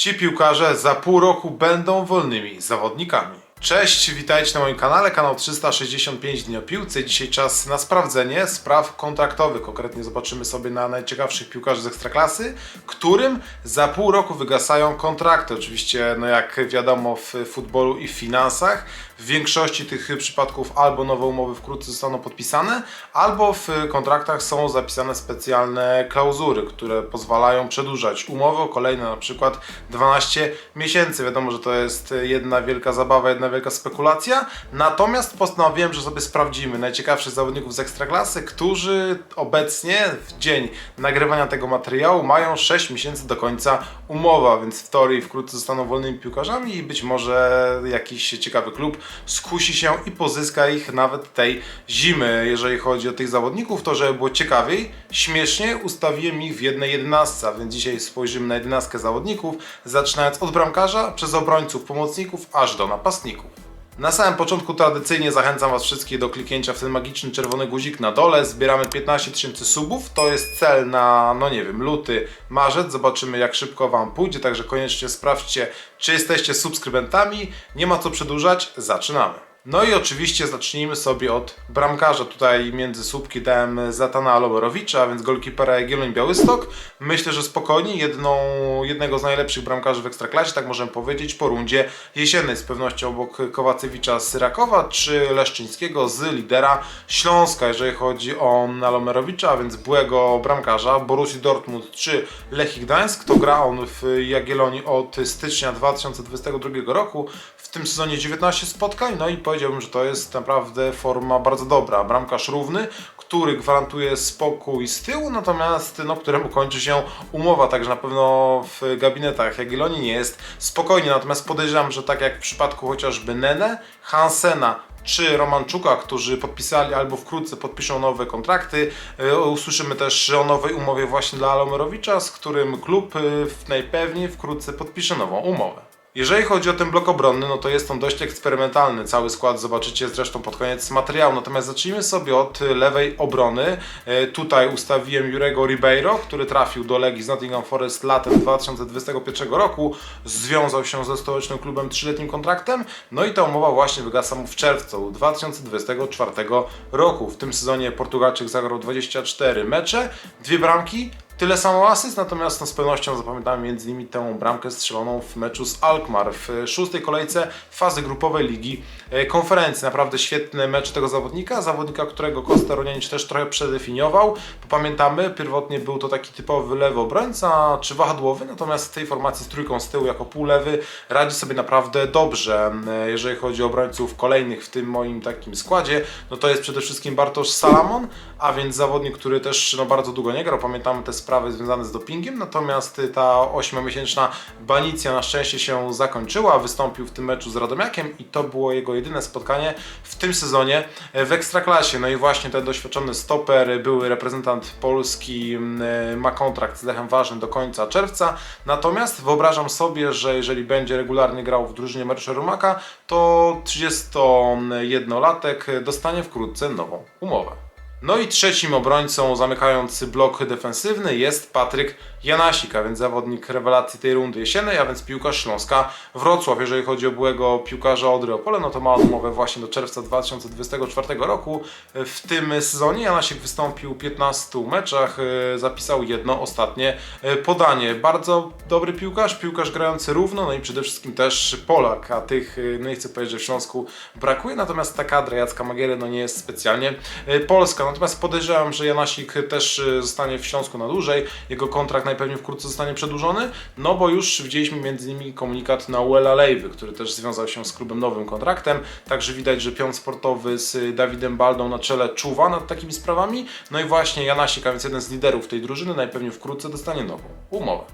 Ci piłkarze za pół roku będą wolnymi zawodnikami. Cześć, witajcie na moim kanale, kanał 365 dni o piłce. Dzisiaj czas na sprawdzenie spraw kontraktowych. Konkretnie zobaczymy sobie na najciekawszych piłkarzy z Ekstraklasy, którym za pół roku wygasają kontrakty. Oczywiście, no jak wiadomo w futbolu i w finansach, w większości tych przypadków albo nowe umowy wkrótce zostaną podpisane, albo w kontraktach są zapisane specjalne klauzury, które pozwalają przedłużać umowy o kolejne na przykład 12 miesięcy. Wiadomo, że to jest jedna wielka zabawa, jedna wielka spekulacja. Natomiast postanowiłem, że sobie sprawdzimy najciekawszych zawodników z Ekstraklasy, którzy obecnie w dzień nagrywania tego materiału mają 6 miesięcy do końca umowa, więc w teorii wkrótce zostaną wolnymi piłkarzami i być może jakiś ciekawy klub skusi się i pozyska ich nawet tej zimy. Jeżeli chodzi o tych zawodników, to żeby było ciekawiej, śmiesznie ustawiłem ich w jednej jedenastce, a więc dzisiaj spojrzymy na jedenastkę zawodników, zaczynając od bramkarza, przez obrońców, pomocników, aż do napastników. Na samym początku tradycyjnie zachęcam Was wszystkich do kliknięcia w ten magiczny czerwony guzik na dole. Zbieramy 15 tysięcy subów. To jest cel na, no nie wiem, luty, marzec. Zobaczymy jak szybko Wam pójdzie, także koniecznie sprawdźcie, czy jesteście subskrybentami. Nie ma co przedłużać, zaczynamy. No i oczywiście zacznijmy sobie od bramkarza. Tutaj między słupki dałem Zatana Loberowicza, a więc golkipera Jagielloń Białystok. Myślę, że spokojnie jedną, jednego z najlepszych bramkarzy w Ekstraklasie, tak możemy powiedzieć, po rundzie jesiennej. Z pewnością obok Kowacewicza z Syrakowa, czy Leszczyńskiego z lidera Śląska, jeżeli chodzi o Lomerowicza, a więc byłego bramkarza Borussii Dortmund czy Lechii Gdańsk. To gra on w Jagiellonii od stycznia 2022 roku. W tym sezonie 19 spotkań, no i powiedziałbym, że to jest naprawdę forma bardzo dobra. Bramkarz równy, który gwarantuje spokój z tyłu, natomiast no, któremu kończy się umowa, także na pewno w gabinetach Jagiellonii nie jest spokojnie. Natomiast podejrzewam, że tak jak w przypadku chociażby Nene, Hansena czy Romanczuka, którzy podpisali albo wkrótce podpiszą nowe kontrakty. E, Usłyszymy też o nowej umowie właśnie dla Alomerowicza, z którym klub e, najpewniej wkrótce podpisze nową umowę. Jeżeli chodzi o ten blok obronny, no to jest on dość eksperymentalny. Cały skład zobaczycie zresztą pod koniec materiału. Natomiast zacznijmy sobie od lewej obrony. E, Tutaj ustawiłem Jurego Ribeiro, który trafił do Legii z Nottingham Forest latem 2021 roku. Związał się ze stołecznym klubem trzyletnim kontraktem. No i ta umowa właśnie wygasa mu w czerwcu 2024 roku. W tym sezonie Portugalczyk zagrał 24 mecze, dwie bramki, Tyle samo asyst, natomiast no, z pewnością zapamiętamy między innymi tę bramkę strzeloną w meczu z Alkmaar. W szóstej kolejce fazy grupowej Ligi Konferencji. Naprawdę świetny mecz tego zawodnika, zawodnika, którego Kosta Roniewicz też trochę przedefiniował. Bo Pamiętamy, pierwotnie był to taki typowy lewy obrońca czy wahadłowy, natomiast w tej formacji z trójką z tyłu jako półlewy radzi sobie naprawdę dobrze. E, Jeżeli chodzi o obrońców kolejnych w tym moim takim składzie, no to jest przede wszystkim Bartosz Salamon, a więc zawodnik, który też no, bardzo długo nie grał. Pamiętamy te sprawy związane z dopingiem, natomiast ta 8-miesięczna banicja na szczęście się zakończyła. Wystąpił w tym meczu z Radomiakiem i to było jego jedyne spotkanie w tym sezonie e, w Ekstraklasie. No i właśnie ten doświadczony stoper, były reprezentant Polski, e, ma kontrakt z Lechem Ważny do końca czerwca. Natomiast wyobrażam sobie, że jeżeli będzie regularnie grał w drużynie Mariusza Rumaka, to 31-latek dostanie wkrótce nową umowę. No i trzecim obrońcą zamykający blok defensywny jest Patryk Janasik, a więc zawodnik rewelacji tej rundy jesiennej, a więc piłkarz Śląska Wrocław. Jeżeli chodzi o byłego piłkarza Odry Opole, no to ma on umowę właśnie do czerwca 2024 roku. W tym sezonie Janasik wystąpił w 15 meczach, e, zapisał jedno ostatnie e, podanie. Bardzo dobry piłkarz, piłkarz grający równo, no i przede wszystkim też Polak, a tych, e, no nie chcę powiedzieć, że w Śląsku brakuje, natomiast ta kadra Jacka Magiery no nie jest specjalnie e, polska. Natomiast podejrzewam, że Janasik też zostanie w Śląsku na dłużej. Jego kontrakt najpewniej wkrótce zostanie przedłużony, no bo już widzieliśmy między innymi komunikat na Uela Lejwy, który też związał się z klubem nowym kontraktem. Także widać, że pion sportowy z Dawidem Baldą na czele czuwa nad takimi sprawami. No i właśnie Janasik, a więc jeden z liderów tej drużyny, najpewniej wkrótce dostanie nową umowę.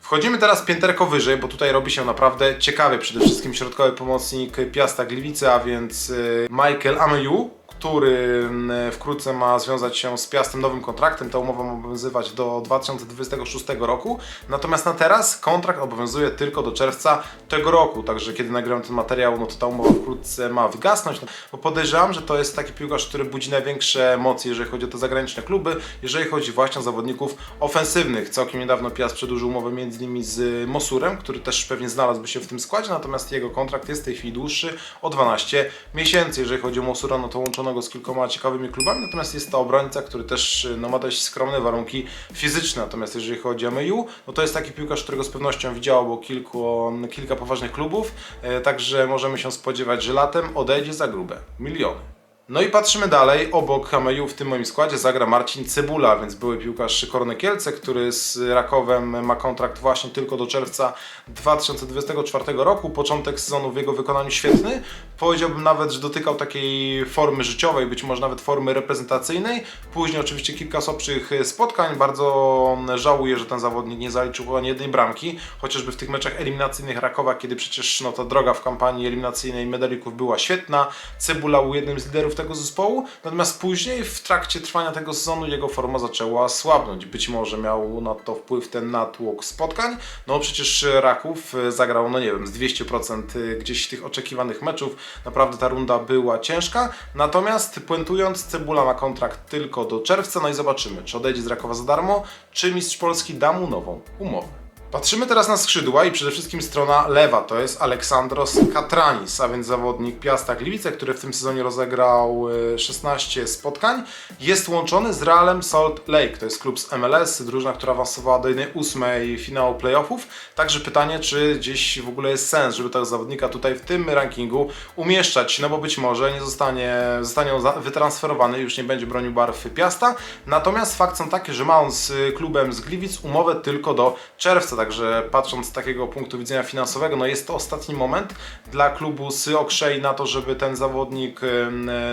Wchodzimy teraz pięterko wyżej, bo tutaj robi się naprawdę ciekawie. Przede wszystkim środkowy pomocnik Piasta Gliwice, a więc y, Michael Ameyu. Który mm, wkrótce ma związać się z Piastem nowym kontraktem. Ta umowa ma obowiązywać do 2026 roku. Natomiast na teraz kontrakt obowiązuje tylko do czerwca tego roku. Także kiedy nagrywam ten materiał, no to ta umowa wkrótce ma wygasnąć. Bo podejrzewam, że to jest taki piłkarz, który budzi największe emocje, jeżeli chodzi o te zagraniczne kluby, jeżeli chodzi właśnie o zawodników ofensywnych. Całkiem niedawno Piast przedłużył umowę między innymi z Mosurem, który też pewnie znalazłby się w tym składzie, natomiast jego kontrakt jest w tej chwili dłuższy o 12 miesięcy. Jeżeli chodzi o Mosura, no to łączono go z kilkoma ciekawymi klubami, natomiast jest to obrońca, który też no, ma dość skromne warunki fizyczne. Natomiast jeżeli chodzi o Meju, no to jest taki piłkarz, którego z pewnością widziało kilku, kilka poważnych klubów, e, także możemy się spodziewać, że latem odejdzie za grube miliony. No i patrzymy dalej. Obok Kameju w tym moim składzie zagra Marcin Cebula, więc były piłkarz Korony Kielce, który z Rakowem ma kontrakt właśnie tylko do czerwca 2024 roku. Początek sezonu w jego wykonaniu świetny. Powiedziałbym nawet, że dotykał takiej formy życiowej, być może nawet formy reprezentacyjnej. Później oczywiście kilka słabszych spotkań. Bardzo żałuję, że ten zawodnik nie zaliczył ani jednej bramki, chociażby w tych meczach eliminacyjnych Rakowa, kiedy przecież no, ta droga w kampanii eliminacyjnej medalików była świetna. Cebula był jednym z liderów tego zespołu, natomiast później w trakcie trwania tego sezonu jego forma zaczęła słabnąć. Być może miał na to wpływ ten natłok spotkań, no przecież Raków zagrał, no nie wiem, z 200% gdzieś tych oczekiwanych meczów. Naprawdę ta runda była ciężka, natomiast puentując, Cebula ma kontrakt tylko do czerwca, no i zobaczymy, czy odejdzie z Rakowa za darmo, czy Mistrz Polski da mu nową umowę. Patrzymy teraz na skrzydła i przede wszystkim strona lewa, to jest Aleksandros Katranis, a więc zawodnik Piasta Gliwice, który w tym sezonie rozegrał e, 16 spotkań. Jest łączony z Realem Salt Lake, to jest klub z MLS, drużyna, która awansowała do 1-8 finału playoffów. Także pytanie, czy gdzieś w ogóle jest sens, żeby tego zawodnika tutaj w tym rankingu umieszczać, no bo być może nie zostanie, zostanie on wytransferowany, już nie będzie bronił barw Piasta. Natomiast fakt są taki, że ma on z klubem z Gliwic umowę tylko do czerwca, także patrząc z takiego punktu widzenia finansowego, no jest to ostatni moment dla klubu z Okrzei na to, żeby ten zawodnik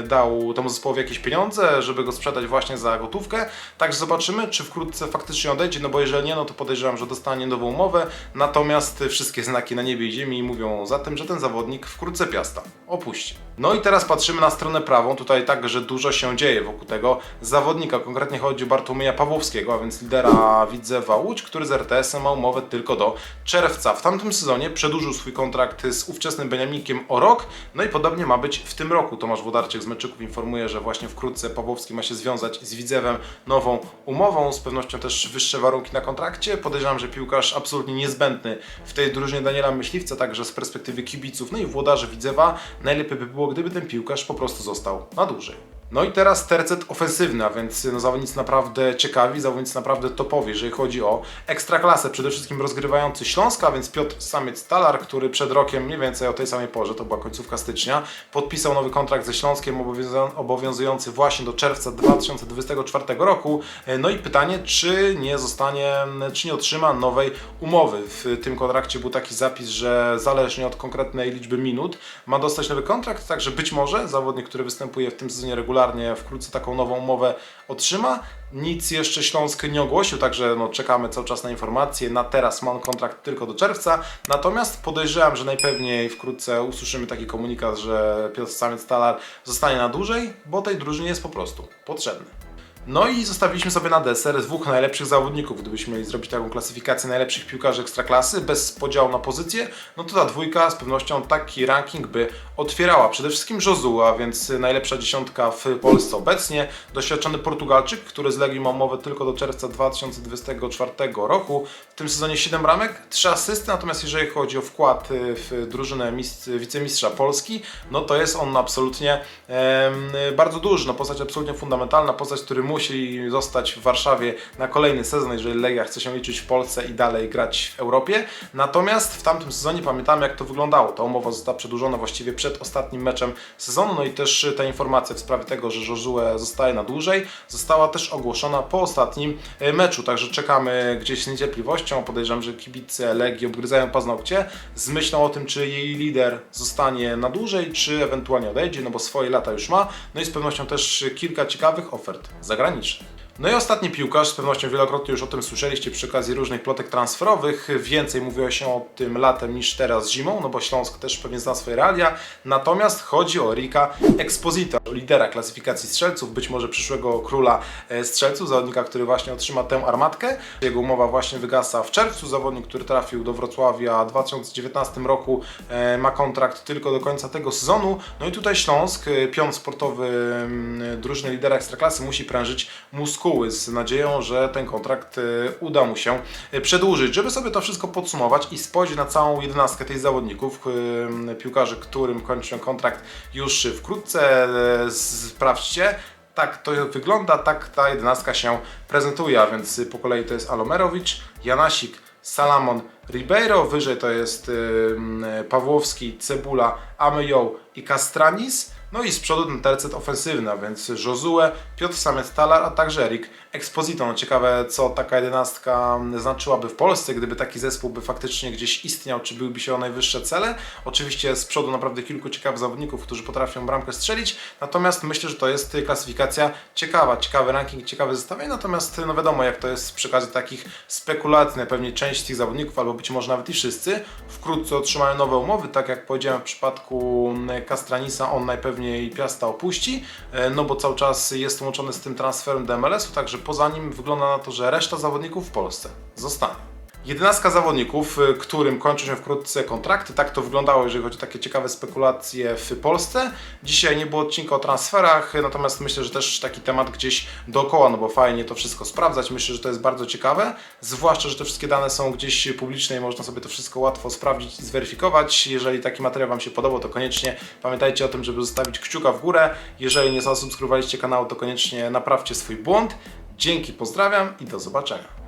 dał temu zespołowi jakieś pieniądze, żeby go sprzedać właśnie za gotówkę. Także zobaczymy, czy wkrótce faktycznie odejdzie, no bo jeżeli nie, no to podejrzewam, że dostanie nową umowę. Natomiast wszystkie znaki na niebie i ziemi mówią za tym, że ten zawodnik wkrótce Piasta opuści. No i teraz patrzymy na stronę prawą. Tutaj także dużo się dzieje wokół tego zawodnika. Konkretnie chodzi o Bartłomieja Pawłowskiego, a więc lidera Widzewa Łódź, który z RTS-em ma umowę tylko do czerwca. W tamtym sezonie przedłużył swój kontrakt z ówczesnym Beniamikiem o rok, no i podobnie ma być w tym roku. Tomasz Włodarczyk z Meczyków informuje, że właśnie wkrótce Pawłowski ma się związać z Widzewem nową umową, z pewnością też wyższe warunki na kontrakcie. Podejrzewam, że piłkarz absolutnie niezbędny w tej drużynie Daniela Myśliwca, także z perspektywy kibiców, no i włodarzy Widzewa, najlepiej by było, gdyby ten piłkarz po prostu został na dłużej. No i teraz tercet ofensywny, a więc no, zawodnicy naprawdę ciekawi, zawodnicy naprawdę topowi, jeżeli chodzi o ekstraklasę. Przede wszystkim rozgrywający Śląska, więc Piotr Samiec-Talar, który przed rokiem, mniej więcej o tej samej porze, to była końcówka stycznia, podpisał nowy kontrakt ze Śląskiem obowiązu- obowiązujący właśnie do czerwca 2024 roku. No i pytanie, czy nie zostanie, czy nie otrzyma nowej umowy. W tym kontrakcie był taki zapis, że zależnie od konkretnej liczby minut ma dostać nowy kontrakt, także być może zawodnik, który występuje w tym sezonie regularnie, wkrótce taką nową umowę otrzyma. Nic jeszcze Śląsk nie ogłosił, także no, czekamy cały czas na informacje. Na teraz ma on kontrakt tylko do czerwca, natomiast podejrzewam, że najpewniej wkrótce usłyszymy taki komunikat, że Piotr Samiec-Talar zostanie na dłużej, bo tej drużynie jest po prostu potrzebny. No i zostawiliśmy sobie na deser dwóch najlepszych zawodników. Gdybyśmy mieli zrobić taką klasyfikację najlepszych piłkarzy ekstraklasy bez podziału na pozycje, no to ta dwójka z pewnością taki ranking by otwierała. Przede wszystkim Josua, więc najlepsza dziesiątka w Polsce obecnie. Doświadczony Portugalczyk, który z Legii ma umowę tylko do czerwca 2024 roku. W tym sezonie 7 ramek, 3 asysty, natomiast jeżeli chodzi o wkład y, w drużynę mistrz, wicemistrza Polski, no to jest on absolutnie em, bardzo duży. No, postać absolutnie fundamentalna, postać, który musi zostać w Warszawie na kolejny sezon, jeżeli Legia chce się liczyć w Polsce i dalej grać w Europie. Natomiast w tamtym sezonie pamiętamy, jak to wyglądało. Ta umowa została przedłużona właściwie przed ostatnim meczem sezonu, no i też ta informacja w sprawie tego, że Josue zostaje na dłużej, została też ogłoszona po ostatnim e, meczu, także czekamy gdzieś z niecierpliwością. Podejrzewam, że kibice Legii obgryzają paznokcie z myślą o tym, czy jej lider zostanie na dłużej, czy ewentualnie odejdzie, no bo swoje lata już ma. No i z pewnością też kilka ciekawych ofert гранично. No i ostatni piłkarz, z pewnością wielokrotnie już o tym słyszeliście przy okazji różnych plotek transferowych. Więcej mówiło się o tym latem niż teraz zimą, no bo Śląsk też pewnie zna swoje realia. Natomiast chodzi o Rika Exposita, lidera klasyfikacji strzelców, być może przyszłego króla e, strzelców, zawodnika, który właśnie otrzyma tę armatkę. Jego umowa właśnie wygasa w czerwcu. Zawodnik, który trafił do Wrocławia w 2019 roku, e, ma kontrakt tylko do końca tego sezonu. No i tutaj Śląsk, e, pion sportowy drużyny lidera Ekstraklasy, musi prężyć muskuły z nadzieją, że ten kontrakt e, uda mu się e, przedłużyć. Żeby sobie to wszystko podsumować i spojrzeć na całą jedenastkę tych zawodników, e, piłkarzy, którym kończy się kontrakt już wkrótce, sprawdźcie. Tak to wygląda, tak ta jedenastka się prezentuje, a więc po kolei to jest Alomerowicz, Janasik, Salamon, Ribeiro, wyżej to jest Pawłowski, Cebula, Amejoł i Castranis. No i z przodu ten tercet ofensywny, a więc Josue, Piotr Samiec-Talar, a także Erik Exposito. No ciekawe, co taka jedenastka znaczyłaby w Polsce, gdyby taki zespół by faktycznie gdzieś istniał, czy byłyby się o najwyższe cele. Oczywiście z przodu naprawdę kilku ciekawych zawodników, którzy potrafią bramkę strzelić, natomiast myślę, że to jest klasyfikacja ciekawa, ciekawy ranking, ciekawe zestawienie, natomiast no wiadomo, jak to jest przy okazji takich spekulacji, pewnie część tych zawodników, albo być może nawet i wszyscy, wkrótce otrzymają nowe umowy, tak jak powiedziałem w przypadku Castranisa, on najpewniej Piasta opuści, e, no bo cały czas jest łączony z tym transferem do MLS-u, także poza nim wygląda na to, że reszta zawodników w Polsce zostanie. 11 zawodników, y, którym kończą się wkrótce kontrakty. Tak to wyglądało, jeżeli chodzi o takie ciekawe spekulacje w Polsce. Dzisiaj nie było odcinka o transferach, natomiast myślę, że też taki temat gdzieś dookoła, no bo fajnie to wszystko sprawdzać. Myślę, że to jest bardzo ciekawe, zwłaszcza, że te wszystkie dane są gdzieś publiczne i można sobie to wszystko łatwo sprawdzić i zweryfikować. Jeżeli taki materiał Wam się podobał, to koniecznie pamiętajcie o tym, żeby zostawić kciuka w górę. Jeżeli nie zasubskrybowaliście kanału, to koniecznie naprawcie swój błąd. Dzięki, pozdrawiam i do zobaczenia.